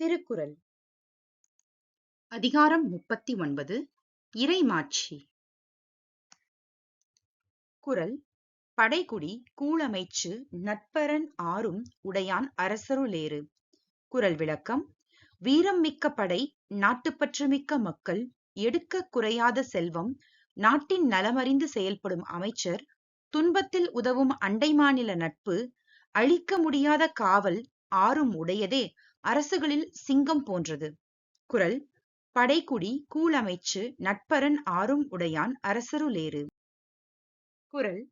திருக்குறள். அதிகாரம் முப்பத்தி ஒன்பது இறைமாட்சி. குரல் படைக்குடி கூழமைச்சு நட்பரன் ஆறும் உடையான் அரசருளேறு குரல் விளக்கம். வீரம் மிக்க படை நாட்டுப்பற்று மிக்க மக்கள் எடுக்க குறையாத செல்வம் நாட்டின் நலமறிந்து செயல்படும் அமைச்சர் துன்பத்தில் உதவும் அண்டை மாநில நட்பு அழிக்க முடியாத காவல் ஆறும் உடையதே அரசுகளில் சிங்கம் போன்றது. குரல் படைக்குடி கூழமைச்சு நட்பரன் ஆறும் உடையான் அரசருளேறு குரல்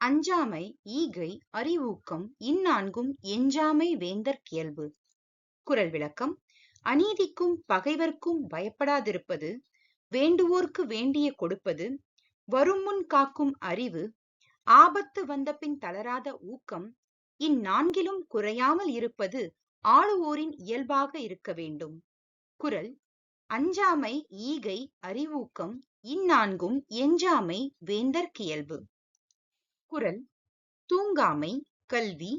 அஞ்சாமை ஈகை அறிவூக்கம் இந்நான்கும் எஞ்சாமை வேந்தர் கியல்பு. குரல் விளக்கம் அநீதிக்கும் பகைவர்க்கும் பயப்படாதிருப்பது வேண்டுவோர்க்கு வேண்டிய கொடுப்பது வருமுன் காக்கும் அறிவு ஆபத்து வந்தபின் தளராத ஊக்கம் இந்நான்கிலும் குறையாமல் இருப்பது ஆளுவோரின் இயல்பாக இருக்க வேண்டும். குறள் அஞ்சாமை ஈகை அறிவூக்கம் இந்நான்கும் எஞ்சாமை வேந்தற்கியல்பு குறள் தூங்காமை கல்வி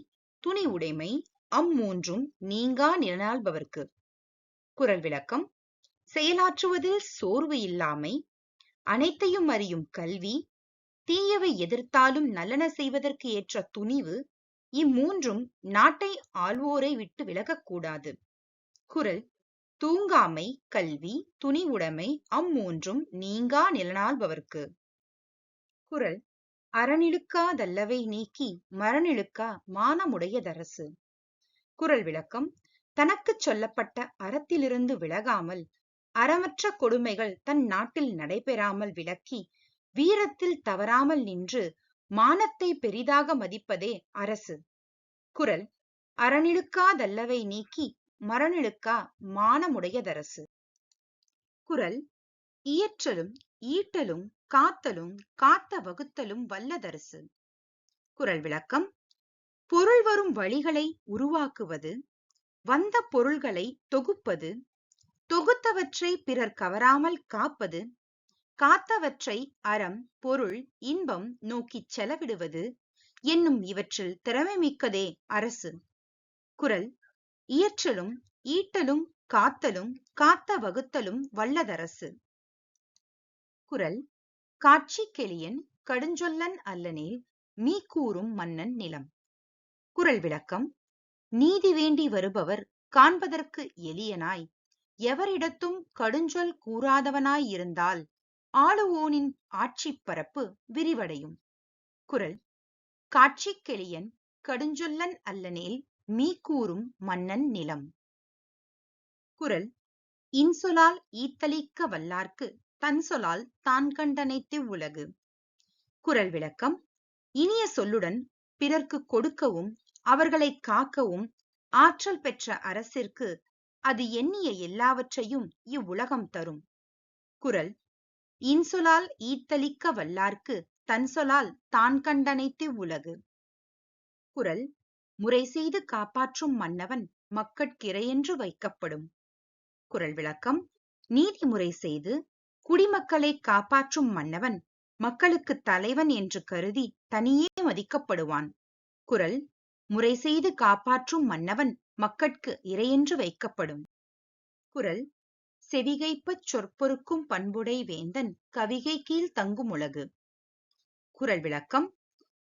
துணி உடைமை அம்மூன்றும் நீங்கா நிலநாள்பவர்க்கு. குறள் விளக்கம் செயலாற்றுவதில் சோர்வு இல்லாமை அனைத்தையும் அறியும் கல்வி தீயவை எதிர்த்தாலும் நல்லன செய்வதற்கு ஏற்ற துணிவு இம்மூன்றும் நாட்டை ஆள்வோரை விட்டு விலகக்கூடாது குறள் தூங்காமை கல்வி துணிவுடைமை அம்மூன்றும் நீங்கா நிலனாள்பவர்க்கு குறள் அறநிழுக்காதல்லவை நீக்கி மரணிழுக்கா மானமுடையதரசு குறள் விளக்கம் தனக்குச் சொல்லப்பட்ட அறத்திலிருந்து விலகாமல் அறமற்ற கொடுமைகள் தன் நாட்டில் நடைபெறாமல் விலக்கி வீரத்தில் தவறாமல் நின்று மானத்தை பெரிதாக மதிப்பதே அரசு. குரல் அறனிழுக்காதல்லவை நீக்கி மரணிழுக்கா மானமுடையதரசு. குரல் இயற்றலும் ஈட்டலும் காத்தலும் காத்த வகுத்தலும் வல்லதரசு. குரல் விளக்கம் பொருள் வரும் வழிகளை உருவாக்குவது வந்த பொருள்களை தொகுப்பது தொகுத்தவற்றை பிறர் கவராமல் காப்பது காத்தவற்றை அறம் பொருள் இன்பம் நோக்கிச் செலவிடுவது என்னும் இவற்றில் திறமை மிக்கதே அரசு. குரல் இயற்றலும் ஈட்டலும் காத்தலும் காத்த வகுத்தலும் வல்லதரசு. குரல் காட்சி கெளியன் கடுஞ்சொல்லன் அல்லனே மீ கூறும் மன்னன் நிலம். குரல் விளக்கம் நீதி வேண்டி வருபவர் காண்பதற்கு எளியனாய் எவரிடத்தும் கடுஞ்சொல் கூறாதவனாய் இருந்தால் ஆளுவோனின் ஆட்சிப் பரப்பு விரிவடையும். குரல் காட்சி கெளியன் கடுஞ்சொல்லன் அல்லனேல் மீ கூறும் மன்னன் நிலம் குரல் இன்சொலால் ஈத்தளிக்க வல்லார்க்கு தன் சொலால் தான் கண்டனைத்து உலகு குரல் விளக்கம் இனிய சொல்லுடன் பிறர்க்கு கொடுக்கவும் அவர்களை காக்கவும் ஆற்றல் பெற்ற அரசிற்கு அது எண்ணிய எல்லாவற்றையும் இவ்வுலகம் தரும் குரல் இன்சொலால் ஈத்தளிக்க வல்லார்க்கு தன் சொலால் தான் கண்டனைத்து உலகு. குரல் முறை செய்து காப்பாற்றும் மன்னவன் மக்கட்கிரையென்று வைக்கப்படும். குரல் விளக்கம் நீதிமுறை செய்து குடிமக்களை காப்பாற்றும் மன்னவன் மக்களுக்கு தலைவன் என்று கருதி தனியே மதிக்கப்படுவான். குரல் முறை செய்து காப்பாற்றும் மன்னவன் மக்கட்கு இறையென்று வைக்கப்படும். குரல் செவிகைப்பச் சொற்பொருக்கும் பண்புடை வேந்தன் கவிகை கீழ் தங்கும் உலகு விளக்கம்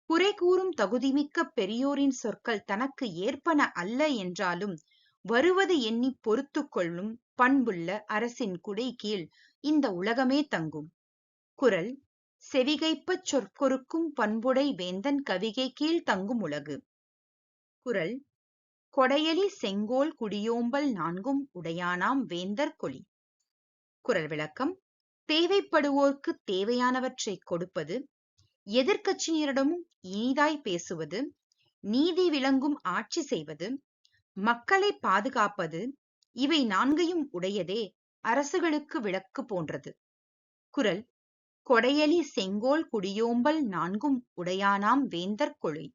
குறை கூறும் தகுதிமிக்க பெரியோரின் சொற்கள் தனக்கு ஏற்பன அல்ல என்றாலும் வருவது எண்ணி பொறுத்து கொள்ளும் பண்புள்ள அரசின் குடை கீழ் இந்த உலகமே தங்கும் குரல் செவிகைப்பச் சொற்கொருக்கும் பண்புடை வேந்தன் கவிகை கீழ் தங்கும் உலகு குரல் கொடையலி செங்கோல் குடியோம்பல் நான்கும் உடையானாம் வேந்தர் கொலி. குரல் விளக்கம். தேவைப்படுவோர்க்கு தேவையானவற்றை கொடுப்பது. எதிர்கட்சியினரிடமும் இனிதாய் பேசுவது. நீதி விளங்கும் ஆட்சி செய்வது. மக்களை பாதுகாப்பது. இவை நான்கையும் உடையதே அரசுகளுக்கு விளக்கு போன்றது. குரல். கொடையலி செங்கோல் குடியோம்பல் நான்கும் உடையானாம் வேந்தர் கொழி